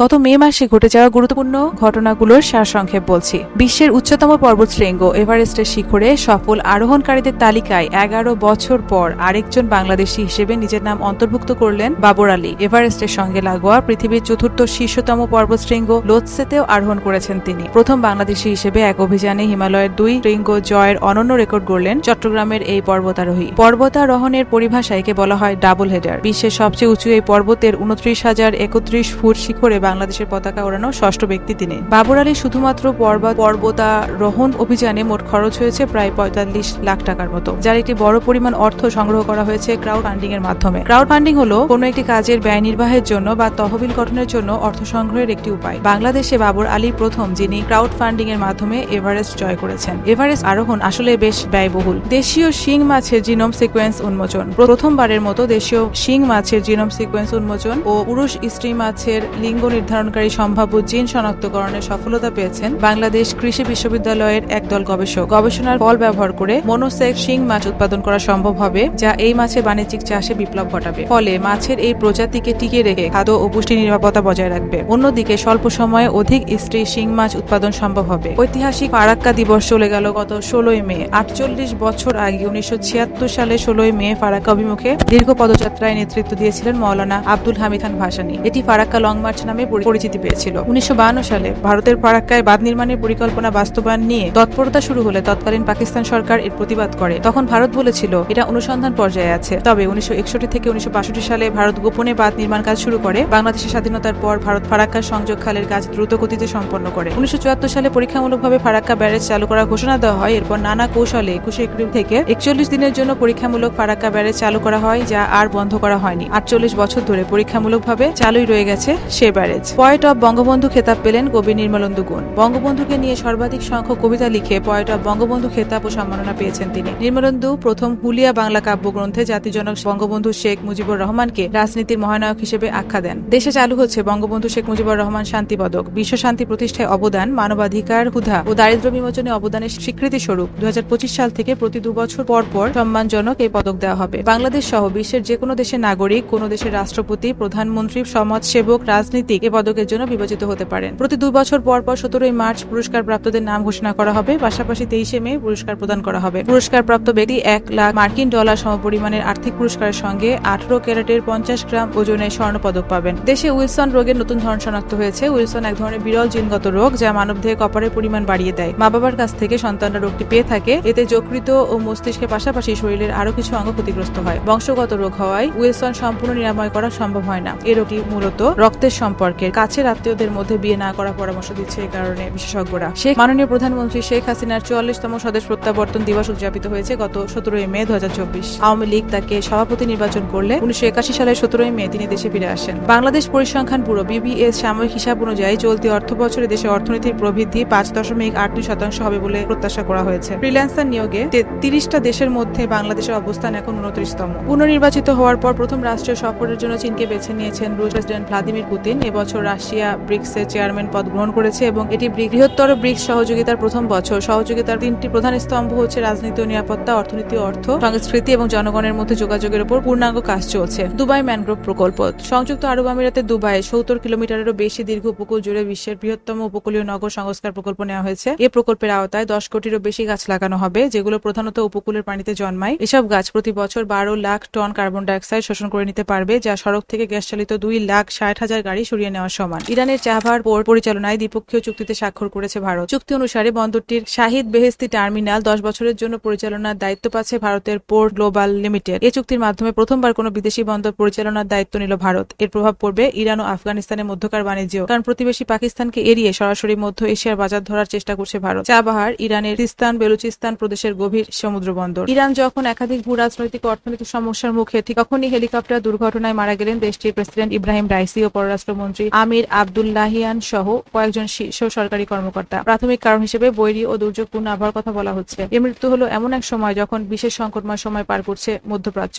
গত মে মাসে ঘটে যাওয়া গুরুত্বপূর্ণ ঘটনাগুলোর সারসংক্ষেপ বলছি। বিশ্বের উচ্চতম পর্বতশৃঙ্গ এভারেস্টের শিখরে সফল আরোহণকারীদের তালিকায় এগারো বছর পর আরেকজন বাংলাদেশি হিসেবে নিজের নাম অন্তর্ভুক্ত করলেন বাবর আলী। এভারেস্টের সঙ্গে লাগোয়া পৃথিবীর চতুর্থ শীর্ষতম পর্বতশৃঙ্গ লোৎসেতেও আরোহণ করেছেন তিনি। প্রথম বাংলাদেশি হিসেবে এক অভিযানে হিমালয়ের দুই শৃঙ্গ জয়ের অনন্য রেকর্ড গড়লেন চট্টগ্রামের এই পর্বতারোহী। পর্বতারোহণের পরিভাষায় একে বলা হয় ডাবল হেডার। বিশ্বের সবচেয়ে উঁচু এই পর্বতের উনত্রিশ হাজার একত্রিশ ফুট শিখরে বাংলাদেশের পতাকা ওড়ানো ষষ্ঠ ব্যক্তি তিনি। বাবর আলী শুধুমাত্র পর্বত পর্বতারোহণ অভিযানে মোট খরচ হয়েছে প্রায় পঁয়তাল্লিশ লাখ টাকার মতো, যার একটি বড় পরিমাণ অর্থ সংগ্রহ করা হয়েছে ক্রাউড ফান্ডিং এর মাধ্যমে। ক্রাউড ফান্ডিং হলো কোনো একটি কাজের ব্যয় নির্বাহের জন্য বা তহবিল গঠনের জন্য অর্থ সংগ্রহের একটি উপায়। বাংলাদেশে বাবর আলী প্রথম যিনি ক্রাউড ফান্ডিং এর মাধ্যমে এভারেস্ট জয় করেছেন। এভারেস্ট আরোহণ আসলে বেশ ব্যয়বহুল। দেশীয় শিং মাছের জিনোম সিকোয়েন্স উন্মোচন। প্রথমবারের মতো দেশীয় শিং মাছের জিনোম সিকোয়েন্স উন্মোচন ও পুরুষ স্ত্রী মাছের লিঙ্গ নির্ধারণকারী সম্ভাব্য জিন শনাক্তকরণে সফলতা পেয়েছেন বাংলাদেশ কৃষি বিশ্ববিদ্যালয়ের একদল গবেষক। গবেষণার ফল ব্যবহার করে মনোসেক শিং মাছ উৎপাদন করা সম্ভব হবে, যা এই মাছের বাণিজ্যিক চাষে বিপ্লব ঘটাবে। ফলে মাছের এই প্রজাতিকে টিকে রেখে খাদ্য ও পুষ্টি নিরাপত্তা বজায় রাখবে। অন্যদিকে স্বল্প সময়ে অধিক স্ত্রী শিং মাছ উৎপাদন সম্ভব হবে। ঐতিহাসিক ফারাক্কা দিবস চলে গেল গত ষোলোই মে। আটচল্লিশ বছর আগে উনিশশো ছিয়াত্তর সালে ষোলোই মে ফারাক্কা অভিমুখে দীর্ঘ পদযাত্রায় নেতৃত্ব দিয়েছিলেন মৌলানা আব্দুল হামিদ খান ভাসানী। এটি ফারাক্কা লং মার্চ নামে পরি- পরিচিতি পেয়েছিল। উনিশশো সালে ভারতের ফারাক্কায় বাঁধ নির্মাণের পরিকল্পনা বাস্তবায়ন নিয়ে তৎপরতা শুরু হলে তৎকালীন পাকিস্তান সরকার এর প্রতিবাদ করে। তখন ভারত বলেছিল, এটা অনুসন্ধান পর্যায়ে আছে। তবে উনিশশো একষট্টি থেকে উনিশশো বাষট্টি সালে ভারত গোপনে বাঁধ নির্মাণ কাজ শুরু করে। বাংলাদেশের স্বাধীনতার পর ভারত ফারাক্কা সংযোগ খালের কাজ দ্রুত গতিতে সম্পন্ন করে। উনিশশো চুয়াত্তর সালে পরীক্ষামূলকভাবে ফারাক্কা ব্যারেজ চালু করার ঘোষণা দেওয়া হয়। এরপর নানা কৌশলে একুশে এপ্রিল থেকে একচল্লিশ দিনের জন্য পরীক্ষামূলক ফারাক্কা ব্যারেজ চালু করা হয়, যা আর বন্ধ করা হয়নি। আটচল্লিশ বছর ধরে পরীক্ষামূলকভাবে চালুই রয়ে গেছে সে ব্যারেজ। পয়েট অব বঙ্গবন্ধু খেতাব পেলেন কবি নির্মলেন্দু গুণ। বঙ্গবন্ধুকে নিয়ে সর্বাধিক সংখ্যক কবিতা লিখে পয়েট অব বঙ্গবন্ধু খেতাব ও সম্মাননা পেয়েছেন তিনি। নির্মলেন্দু প্রথম হুলিয়া বাংলা কাব্যগ্রন্থে জাতিজনক বঙ্গবন্ধু শেখ মুজিবুর রহমানকে রাজনীতির মহানায়ক হিসেবে আখ্যা দেন। দেশে চালু হচ্ছে বঙ্গবন্ধু শেখ মুজিবুর রহমান শান্তি পদক। বিশ্ব শান্তি প্রতিষ্ঠায় অবদান, মানবাধিকার ক্ষুধা ও দারিদ্র বিমোচনে অবদানের স্বীকৃতি স্বরূপ। দু হাজার পঁচিশ সাল থেকে প্রতি দু বছর পর পর সম্মানজনক এই পদক দেওয়া হবে। বাংলাদেশ সহ বিশ্বের যে কোনো দেশের নাগরিক, কোনো দেশের রাষ্ট্রপতি, প্রধানমন্ত্রী, সমাজসেবক, রাজনীতিক এ পদকের জন্য বিবেচিত হতে পারেন। প্রতি দুই বছর পর পর সতেরোই মার্চ পুরস্কার প্রাপ্তদের নাম ঘোষণা করা হবে। পাশাপাশি তেইশে মে পুরস্কার প্রদান করা হবে। পুরস্কার প্রাপ্ত ব্যক্তি এক লাখ মার্কিন ডলার সমপরিমাণের আর্থিক পুরস্কারের সঙ্গে আঠারো ক্যারেটের পঞ্চাশ গ্রাম ওজনের স্বর্ণ পদক পাবেন। দেশে উইলসন রোগের নতুন ধরন শনাক্ত হয়েছে। উইলসন এক ধরনের বিরল জিনগত রোগ যা মানবদেহে কপারের পরিমাণ বাড়িয়ে দেয়। মা বাবার কাছ থেকে সন্তানরা রোগটি পেয়ে থাকে। এতে যকৃত ও মস্তিষ্কের পাশাপাশি শরীরের আরও কিছু অঙ্গ ক্ষতিগ্রস্ত হয়। বংশগত রোগ হওয়ায় উইলসন সম্পূর্ণ নিরাময় করা সম্ভব হয় না। এই রোগটি মূলত রক্তের সম্পর্কের কাছের আত্মীয়দের মধ্যে বিয়ে না করার পরামর্শ দিচ্ছে এই কারণে বিশেষজ্ঞরা। শেখ মাননীয় প্রধানমন্ত্রী শেখ হাসিনার চুয়াল্লিশতম স্বদেশ প্রত্যাবর্তন দিবস উদযাপিত হয়েছে গত সতেরোই মে দু হাজার চব্বিশ। আওয়ামী লীগ তাকে সভাপতি নির্বাচন করলে উনিশশো একাশি সালের সতেরোই মে তিনি দেশে ফিরে আসেন। বাংলাদেশ পরিসংখ্যান ব্যুরো বিবিএস সাময়িক হিসাব অনুযায়ী চলতি অর্থ বছরে দেশের অর্থনীতির প্রবৃদ্ধি পাঁচ দশমিক আট দুই শতাংশ হবে বলে প্রত্যাশা করা হয়েছে। ফ্রিল্যান্সার নিয়োগে তিরিশটা দেশের মধ্যে বাংলাদেশের অবস্থান এখন উনত্রিশতম। পুনর্নির্বাচিত হওয়ার পর প্রথম রাষ্ট্রীয় সফরের জন্য চীনকে বেছে নিয়েছেন রুশ প্রেসিডেন্ট ভ্লাদিমির পুতিন এবছর রাশিয়া ব্রিক্সের চেয়ারম্যান পদ গ্রহণ করেছে এবং এটি বৃহত্তর ব্রিক্স সহযোগিতার প্রথম বছর। সহযোগিতার তিনটি প্রধান স্তম্ভ হচ্ছে রাজনীতি ও নিরাপত্তা, অর্থনীতি অর্থ, সংস্কৃতি এবং জনগণের মধ্যে যোগাযোগের উপর পূর্ণাঙ্গ কাজ চলছে। দুবাই ম্যানগ্রোভ প্রকল্প। সংযুক্ত আরব আমিরাতের দুবাই সত্তর কিলোমিটারেরও বেশি দীর্ঘ উপকূল জুড়ে বিশ্বের বৃহত্তম উপকূলীয় নগর সংস্কার প্রকল্প নেওয়া হয়েছে। এই প্রকল্পের আওতায় দশ কোটিরও বেশি গাছ লাগানো হবে, যেগুলো প্রধানত উপকূলের পানিতে জন্মায়। এসব গাছ প্রতি বছর বারো লাখ টন কার্বন ডাইঅক্সাইড শোষণ করে নিতে পারবে, যা সড়ক থেকে গ্যাস চালিত দুই লাখ ষাট হাজার গাড়ি সরিয়ে নেওয়ার সমান। ইরানের চাভার পোর্ট পরিচালনায় দ্বিপক্ষীয় চুক্তিতে স্বাক্ষর করেছে ভারত। চুক্তি অনুসারে বন্দরটির শাহিদ বেহেস্তি টার্মিনাল দশ বছরের জন্য পরিচালনার দায়িত্ব পাচ্ছে ভারতের পোর্ট গ্লোবাল লিমিটেড। এই চুক্তির মাধ্যমে প্রথমবার কোনো বিদেশি বন্দর পরিচালনার দায়িত্ব নিল ভারত। এর প্রভাব পড়বে ইরান ও আফগানিস্তানের মধ্যকার বাণিজ্য কারণ প্রতিবেশী পাকিস্তানকে এড়িয়ে সরাসরি মধ্য এশিয়ার বাজার ধরার চেষ্টা করছে ভারত। চাবাহার ইরানের তিস্তান বেলুচিস্তান প্রদেশের গভীর সমুদ্র বন্দর। ইরান যখন একাধিক ভূ রাজনৈতিক অর্থনৈতিক সমস্যার মুখে তখনই হেলিকপ্টার দুর্ঘটনায় মারা গেলেন দেশটির প্রেসিডেন্ট ইব্রাহিম রাইসি ও পররাষ্ট্রমন্ত্রী আমির আবদুল্লাহিয়ান সহ কয়েকজন শীর্ষ সরকারি কর্মকর্তা। প্রাথমিক কারণ হিসেবে বৈরী ও দুর্যোগপূর্ণ আবহাওয়ার কথা বলা হচ্ছে। এ মৃত্যু হলো এমন এক সময় যখন বিশেষ সংকটময় সময় পার করছে মধ্যপ্রাচ্য।